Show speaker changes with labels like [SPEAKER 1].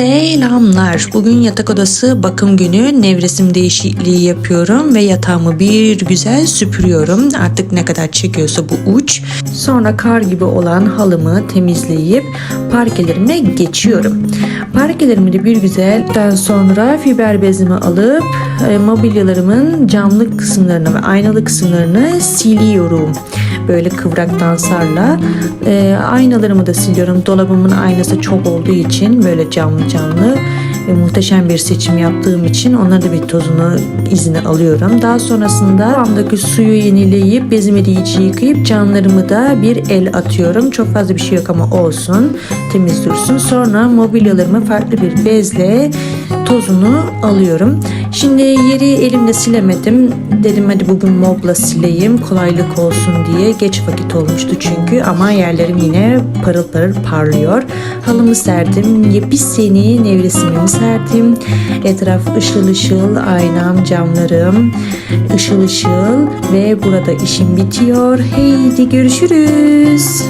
[SPEAKER 1] Selamlar. Bugün yatak odası bakım günü nevresim değişikliği yapıyorum ve yatağımı bir güzel süpürüyorum. Artık ne kadar çekiyorsa bu uç. Sonra kar gibi olan halımı temizleyip parkelerime geçiyorum. Parkelerimi de bir güzelden sonra fiber bezimi alıp e, mobilyalarımın camlı kısımlarını ve aynalı kısımlarını siliyorum. Böyle kıvrak dansarla. E, aynalarımı da siliyorum. Dolabımın aynası çok olduğu için böyle camlı camlı ve muhteşem bir seçim yaptığım için onları da bir tozunu izini alıyorum. Daha sonrasında andaki suyu yenileyip bezimi yıkayıp camlarımı da bir el atıyorum. Çok fazla bir şey yok ama olsun. Temiz dursun. Sonra mobilyalarımı farklı bir bezle tozunu alıyorum. Şimdi yeri elimle silemedim. Dedim hadi bugün mobla sileyim kolaylık olsun diye. Geç vakit olmuştu çünkü ama yerlerim yine parıl parıl parlıyor. Halımı serdim. Yepyeni nevresimimi serdim. Etraf ışıl ışıl aynam camlarım ışıl ışıl ve burada işim bitiyor. Haydi görüşürüz.